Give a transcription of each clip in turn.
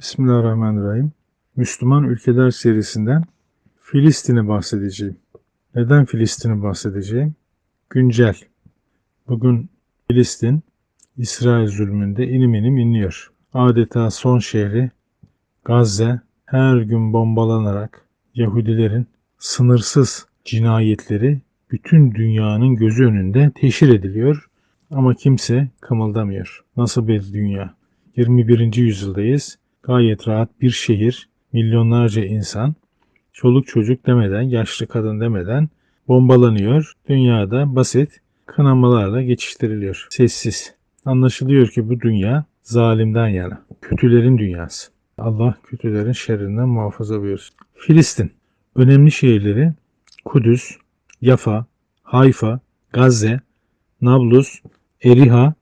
Bismillahirrahmanirrahim. Müslüman ülkeler serisinden Filistin'i bahsedeceğim. Neden Filistin'i bahsedeceğim? Güncel. Bugün Filistin İsrail zulmünde inim inim inliyor. Adeta son şehri Gazze her gün bombalanarak Yahudilerin sınırsız cinayetleri bütün dünyanın gözü önünde teşhir ediliyor ama kimse kımıldamıyor. Nasıl bir dünya? 21. yüzyıldayız. Gayet rahat bir şehir, milyonlarca insan, çoluk çocuk demeden, yaşlı kadın demeden bombalanıyor. Dünyada basit kınamalarla geçiştiriliyor. Sessiz. Anlaşılıyor ki bu dünya zalimden yana. Kötülerin dünyası. Allah kötülerin şerrinden muhafaza buyursun. Filistin. Önemli şehirleri Kudüs, Yafa, Hayfa, Gazze, Nablus, Eriha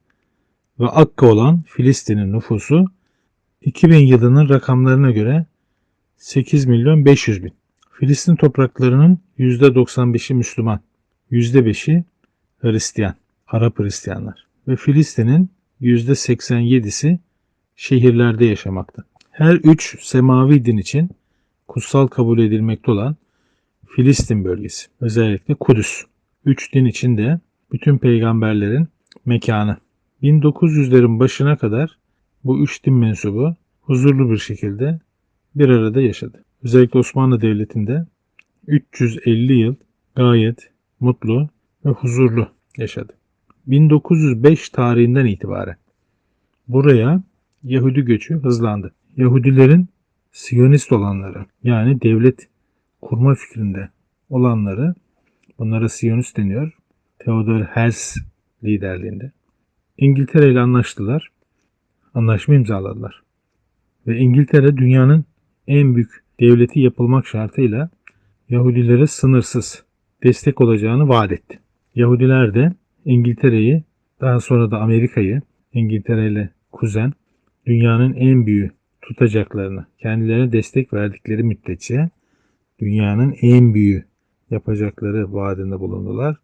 ve Akka olan Filistin'in nüfusu 2000 yılının rakamlarına göre 8 milyon 500 bin. Filistin topraklarının %95'i Müslüman, %5'i Hristiyan, Arap Hristiyanlar ve Filistin'in %87'si şehirlerde yaşamakta. Her üç semavi din için kutsal kabul edilmekte olan Filistin bölgesi, özellikle Kudüs. Üç din için de bütün peygamberlerin mekanı. 1900'lerin başına kadar bu üç din mensubu huzurlu bir şekilde bir arada yaşadı. Özellikle Osmanlı Devleti'nde 350 yıl gayet mutlu ve huzurlu yaşadı. 1905 tarihinden itibaren buraya Yahudi göçü hızlandı. Yahudilerin Siyonist olanları yani devlet kurma fikrinde olanları bunlara Siyonist deniyor. Theodor Herzl liderliğinde. İngiltere ile anlaştılar. Anlaşma imzaladılar. Ve İngiltere dünyanın en büyük devleti yapılmak şartıyla Yahudilere sınırsız destek olacağını vaat etti. Yahudiler de İngiltere'yi daha sonra da Amerika'yı İngiltere ile kuzen dünyanın en büyüğü tutacaklarını kendilerine destek verdikleri müddetçe dünyanın en büyüğü yapacakları vaadinde bulundular.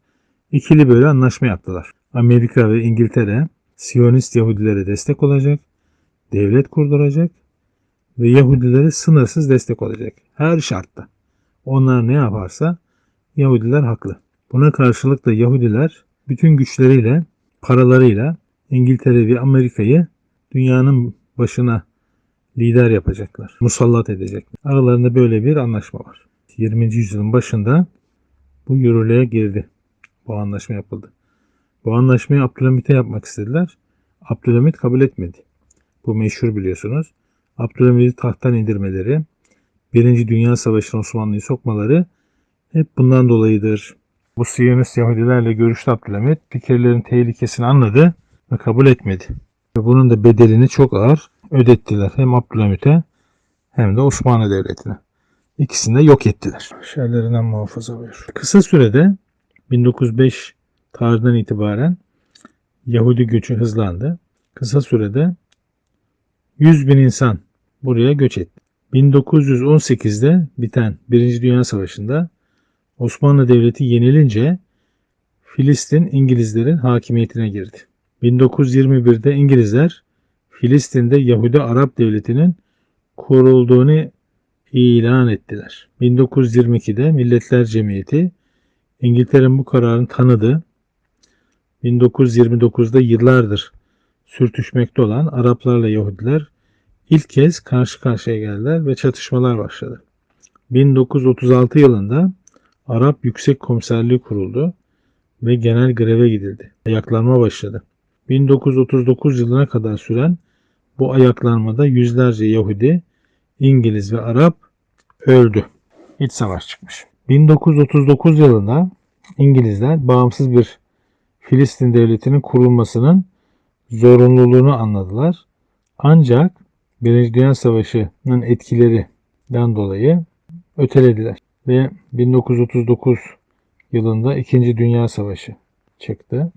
İkili böyle anlaşma yaptılar. Amerika ve İngiltere Siyonist Yahudilere destek olacak, devlet kurduracak ve Yahudilere sınırsız destek olacak. Her şartta. Onlar ne yaparsa Yahudiler haklı. Buna karşılık da Yahudiler bütün güçleriyle, paralarıyla İngiltere ve Amerika'yı dünyanın başına lider yapacaklar. Musallat edecekler. Aralarında böyle bir anlaşma var. 20. yüzyılın başında bu yürürlüğe girdi. Bu anlaşma yapıldı. Bu anlaşmayı Abdülhamit'e yapmak istediler. Abdülhamit kabul etmedi. Bu meşhur biliyorsunuz. Abdülhamit'i tahttan indirmeleri, Birinci Dünya Savaşı'na Osmanlı'yı sokmaları hep bundan dolayıdır. Bu Siyonist Yahudilerle görüştü Abdülhamit. Fikirlerin tehlikesini anladı ve kabul etmedi. Ve bunun da bedelini çok ağır ödettiler. Hem Abdülhamit'e hem de Osmanlı Devleti'ne. İkisini de yok ettiler. Şerlerinden muhafaza buyur. Kısa sürede 1905 tarihinden itibaren Yahudi göçü hızlandı. Kısa sürede 100 bin insan buraya göç etti. 1918'de biten Birinci Dünya Savaşı'nda Osmanlı Devleti yenilince Filistin İngilizlerin hakimiyetine girdi. 1921'de İngilizler Filistin'de Yahudi Arap Devleti'nin kurulduğunu ilan ettiler. 1922'de Milletler Cemiyeti İngiltere'nin bu kararını tanıdı. 1929'da yıllardır sürtüşmekte olan Araplarla Yahudiler ilk kez karşı karşıya geldiler ve çatışmalar başladı. 1936 yılında Arap Yüksek Komiserliği kuruldu ve genel greve gidildi. Ayaklanma başladı. 1939 yılına kadar süren bu ayaklanmada yüzlerce Yahudi, İngiliz ve Arap öldü. İç savaş çıkmış. 1939 yılında İngilizler bağımsız bir Filistin devletinin kurulmasının zorunluluğunu anladılar. Ancak Birinci Dünya Savaşı'nın etkilerinden dolayı ötelediler. Ve 1939 yılında İkinci Dünya Savaşı çıktı.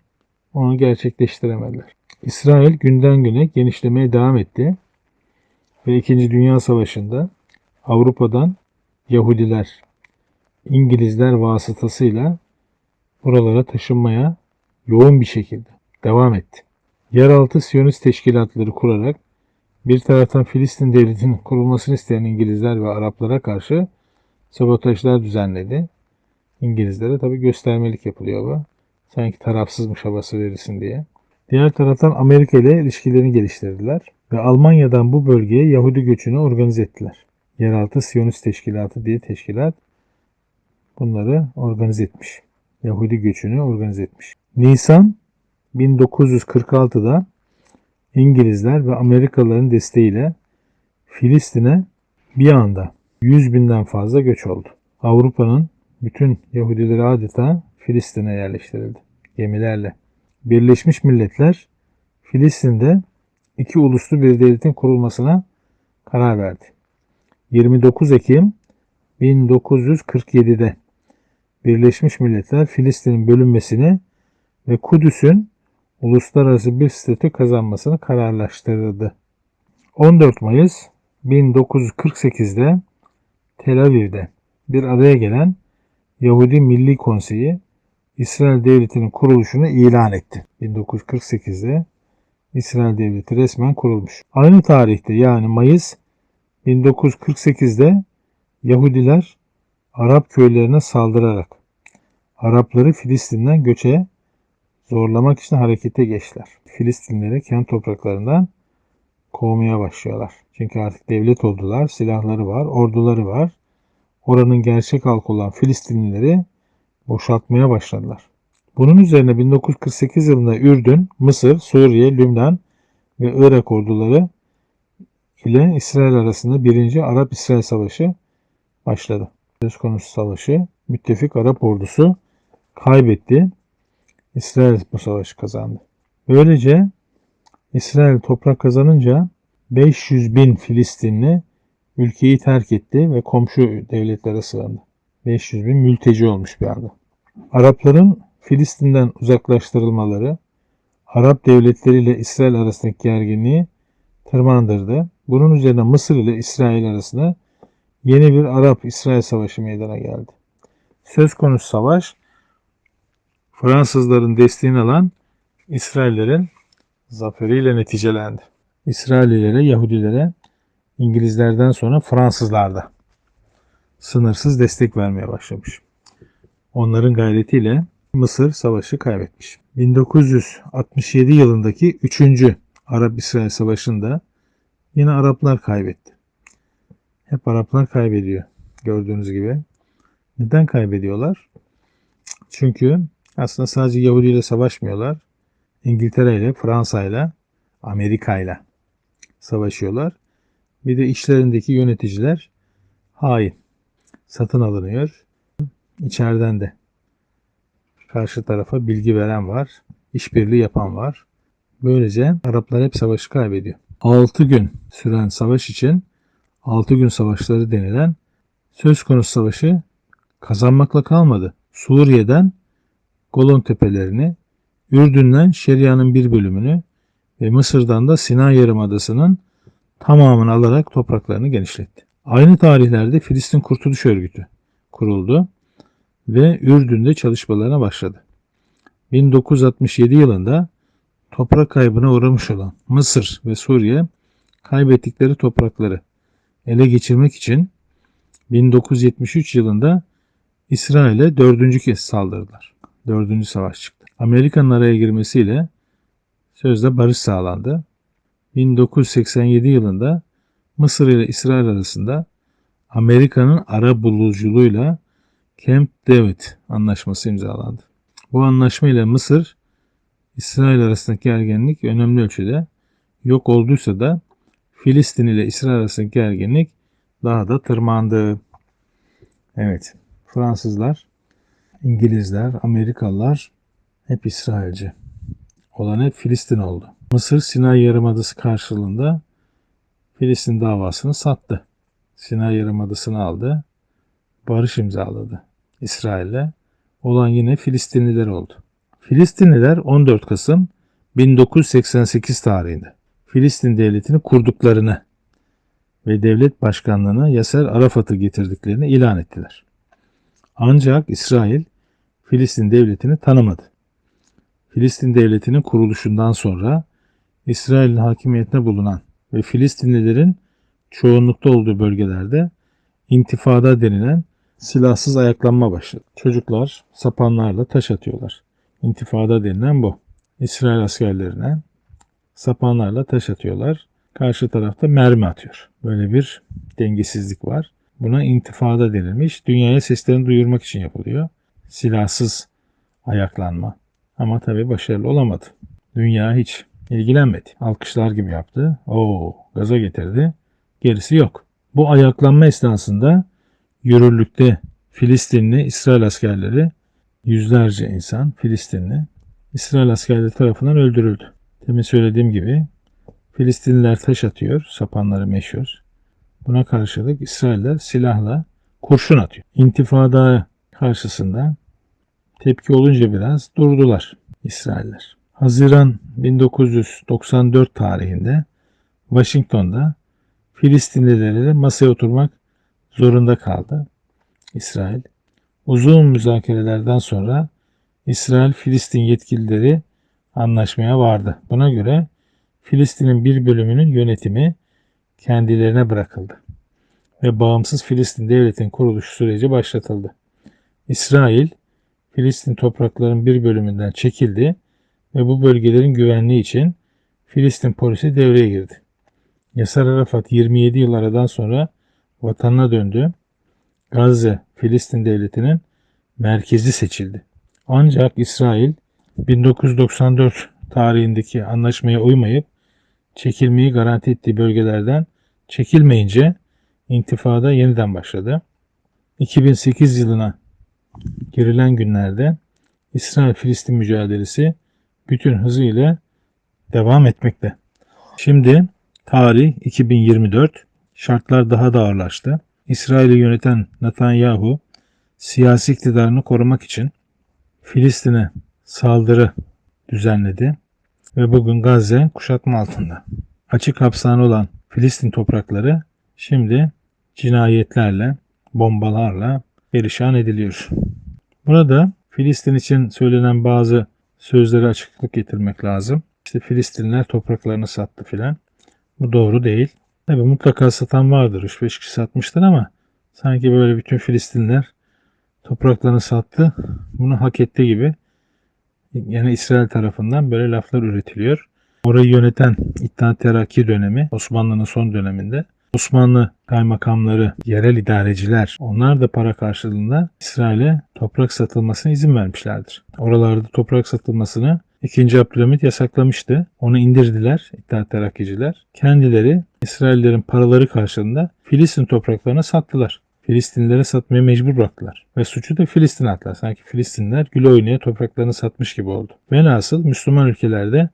Onu gerçekleştiremediler. İsrail günden güne genişlemeye devam etti. Ve İkinci Dünya Savaşı'nda Avrupa'dan Yahudiler, İngilizler vasıtasıyla buralara taşınmaya yoğun bir şekilde devam etti. Yeraltı Siyonist teşkilatları kurarak Bir taraftan Filistin devletinin kurulmasını isteyen İngilizler ve Araplara karşı sabotajlar düzenledi. İngilizlere tabi göstermelik yapılıyor bu. Sanki tarafsızmış havası verirsin diye. Diğer taraftan Amerika ile ilişkilerini geliştirdiler ve Almanya'dan bu bölgeye Yahudi göçünü organize ettiler. Yeraltı Siyonist Teşkilatı diye teşkilat bunları organize etmiş. Yahudi göçünü organize etmiş. Nisan 1946'da İngilizler ve Amerikalıların desteğiyle Filistin'e bir anda 100 binden fazla göç oldu. Avrupa'nın bütün Yahudileri adeta Filistin'e yerleştirildi gemilerle. Birleşmiş Milletler Filistin'de iki uluslu bir devletin kurulmasına karar verdi. 29 Ekim 1947'de Birleşmiş Milletler Filistin'in bölünmesini ve Kudüs'ün uluslararası bir statü kazanmasını kararlaştırdı. 14 Mayıs 1948'de Tel Aviv'de bir araya gelen Yahudi Milli Konseyi İsrail Devleti'nin kuruluşunu ilan etti. 1948'de İsrail Devleti resmen kurulmuş. Aynı tarihte yani Mayıs 1948'de Yahudiler Arap köylerine saldırarak Arapları Filistin'den göçe zorlamak için harekete geçtiler. Filistinleri kendi topraklarından kovmaya başlıyorlar. Çünkü artık devlet oldular, silahları var, orduları var. Oranın gerçek halkı olan Filistinlileri boşaltmaya başladılar. Bunun üzerine 1948 yılında Ürdün, Mısır, Suriye, Lübnan ve Irak orduları ile İsrail arasında 1. Arap-İsrail Savaşı başladı. Söz konusu savaşı müttefik Arap ordusu kaybetti. İsrail bu savaşı kazandı. Böylece İsrail toprak kazanınca 500 bin Filistinli ülkeyi terk etti ve komşu devletlere sığındı. 500 bin mülteci olmuş bir anda. Arapların Filistin'den uzaklaştırılmaları Arap devletleriyle İsrail arasındaki gerginliği tırmandırdı. Bunun üzerine Mısır ile İsrail arasında yeni bir Arap-İsrail savaşı meydana geldi. Söz konusu savaş Fransızların desteğini alan İsraillerin zaferiyle neticelendi. İsraillilere, Yahudilere İngilizlerden sonra Fransızlar da sınırsız destek vermeye başlamış. Onların gayretiyle Mısır savaşı kaybetmiş. 1967 yılındaki 3. Arap-İsrail Savaşı'nda yine Araplar kaybetti. Hep Araplar kaybediyor gördüğünüz gibi. Neden kaybediyorlar? Çünkü aslında sadece Yahudi ile savaşmıyorlar. İngiltere ile, Fransa ile, Amerika ile savaşıyorlar. Bir de işlerindeki yöneticiler hain. Satın alınıyor. İçeriden de karşı tarafa bilgi veren var. işbirliği yapan var. Böylece Araplar hep savaşı kaybediyor. 6 gün süren savaş için 6 gün savaşları denilen söz konusu savaşı kazanmakla kalmadı. Suriye'den Golon tepelerini, Ürdün'den Şeria'nın bir bölümünü ve Mısır'dan da Sina Yarımadası'nın tamamını alarak topraklarını genişletti. Aynı tarihlerde Filistin Kurtuluş Örgütü kuruldu ve Ürdün'de çalışmalarına başladı. 1967 yılında toprak kaybına uğramış olan Mısır ve Suriye kaybettikleri toprakları ele geçirmek için 1973 yılında İsrail'e dördüncü kez saldırdılar. Dördüncü savaş çıktı. Amerika'nın araya girmesiyle sözde barış sağlandı. 1987 yılında Mısır ile İsrail arasında Amerika'nın ara buluculuğuyla Camp David anlaşması imzalandı. Bu anlaşma ile Mısır, İsrail arasındaki gerginlik önemli ölçüde yok olduysa da Filistin ile İsrail arasındaki gerginlik daha da tırmandı. Evet, Fransızlar, İngilizler, Amerikalılar hep İsrailci. Olan hep Filistin oldu. Mısır Sinay Yarımadası karşılığında Filistin davasını sattı. Sinay Yarımadası'nı aldı. Barış imzaladı İsrail'le. Olan yine Filistinliler oldu. Filistinliler 14 Kasım 1988 tarihinde Filistin devletini kurduklarını ve devlet başkanlığına Yaser Arafat'ı getirdiklerini ilan ettiler. Ancak İsrail Filistin devletini tanımadı. Filistin devletinin kuruluşundan sonra İsrail'in hakimiyetine bulunan ve Filistinlilerin çoğunlukta olduğu bölgelerde intifada denilen silahsız ayaklanma başladı. Çocuklar sapanlarla taş atıyorlar. İntifada denilen bu. İsrail askerlerine sapanlarla taş atıyorlar. Karşı tarafta mermi atıyor. Böyle bir dengesizlik var. Buna intifada denilmiş. Dünyaya seslerini duyurmak için yapılıyor. Silahsız ayaklanma. Ama tabii başarılı olamadı. Dünya hiç ilgilenmedi. Alkışlar gibi yaptı. Oo, gaza getirdi. Gerisi yok. Bu ayaklanma esnasında yürürlükte Filistinli İsrail askerleri yüzlerce insan Filistinli İsrail askerleri tarafından öldürüldü. Demin söylediğim gibi Filistinliler taş atıyor, sapanları meşhur. Buna karşılık İsrailler silahla kurşun atıyor. İntifada karşısında tepki olunca biraz durdular İsrailler. Haziran 1994 tarihinde Washington'da Filistinlilerle masaya oturmak zorunda kaldı İsrail. Uzun müzakerelerden sonra İsrail-Filistin yetkilileri anlaşmaya vardı. Buna göre Filistin'in bir bölümünün yönetimi kendilerine bırakıldı ve bağımsız Filistin devletinin kuruluş süreci başlatıldı. İsrail, Filistin topraklarının bir bölümünden çekildi ve bu bölgelerin güvenliği için Filistin polisi devreye girdi. Yasar Arafat 27 yıl aradan sonra vatanına döndü. Gazze, Filistin devletinin merkezi seçildi. Ancak İsrail 1994 tarihindeki anlaşmaya uymayıp çekilmeyi garanti ettiği bölgelerden çekilmeyince intifada yeniden başladı. 2008 yılına girilen günlerde İsrail-Filistin mücadelesi bütün hızıyla devam etmekte. Şimdi tarih 2024, şartlar daha da ağırlaştı. İsrail'i yöneten Netanyahu siyasi iktidarını korumak için Filistin'e saldırı düzenledi ve bugün Gazze kuşatma altında. Açık hapishane olan Filistin toprakları şimdi cinayetlerle, bombalarla perişan ediliyor. Burada Filistin için söylenen bazı sözlere açıklık getirmek lazım. İşte Filistinler topraklarını sattı filan. Bu doğru değil. Tabi mutlaka satan vardır. 3-5 kişi satmıştır ama sanki böyle bütün Filistinler topraklarını sattı. Bunu hak etti gibi. Yani İsrail tarafından böyle laflar üretiliyor. Orayı yöneten İttihat Terakki dönemi Osmanlı'nın son döneminde Osmanlı kaymakamları, yerel idareciler onlar da para karşılığında İsrail'e toprak satılmasına izin vermişlerdir. Oralarda toprak satılmasını 2. Abdülhamit yasaklamıştı. Onu indirdiler İttihat Terakkiciler. Kendileri İsraillerin paraları karşılığında Filistin topraklarına sattılar. Filistinlilere satmaya mecbur bıraktılar. Ve suçu da Filistin attılar. Sanki Filistinler gül oynaya topraklarını satmış gibi oldu. Velhasıl Müslüman ülkelerde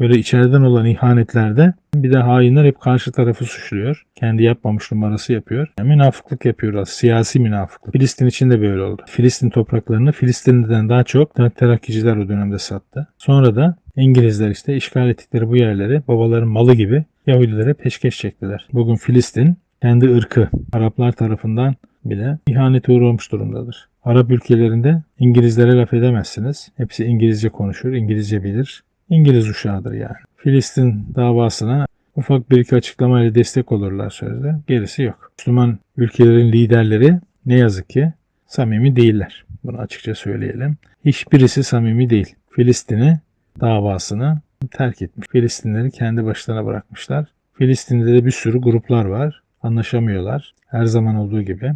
böyle içeriden olan ihanetlerde bir de hainler hep karşı tarafı suçluyor. Kendi yapmamış numarası yapıyor. Yani münafıklık yapıyor. Siyasi münafıklık. Filistin için de böyle oldu. Filistin topraklarını Filistinli'den daha çok terakkiciler o dönemde sattı. Sonra da İngilizler işte işgal ettikleri bu yerleri babaların malı gibi Yahudilere peşkeş çektiler. Bugün Filistin kendi ırkı Araplar tarafından bile ihanete uğramış durumdadır. Arap ülkelerinde İngilizlere laf edemezsiniz. Hepsi İngilizce konuşur, İngilizce bilir. İngiliz uşağıdır yani. Filistin davasına ufak bir iki açıklamayla destek olurlar sözde. Gerisi yok. Müslüman ülkelerin liderleri ne yazık ki samimi değiller. Bunu açıkça söyleyelim. Hiçbirisi samimi değil. Filistin'i davasını terk etmiş. Filistinleri kendi başlarına bırakmışlar. Filistin'de de bir sürü gruplar var. Anlaşamıyorlar. Her zaman olduğu gibi.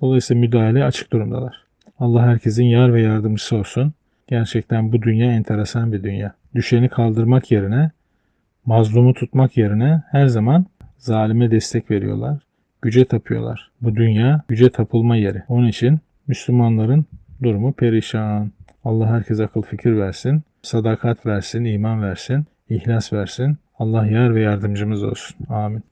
Dolayısıyla müdahale açık durumdalar. Allah herkesin yar ve yardımcısı olsun. Gerçekten bu dünya enteresan bir dünya. Düşeni kaldırmak yerine, mazlumu tutmak yerine her zaman zalime destek veriyorlar. Güce tapıyorlar. Bu dünya güce tapılma yeri. Onun için Müslümanların durumu perişan. Allah herkese akıl fikir versin, sadakat versin, iman versin, ihlas versin. Allah yar ve yardımcımız olsun. Amin.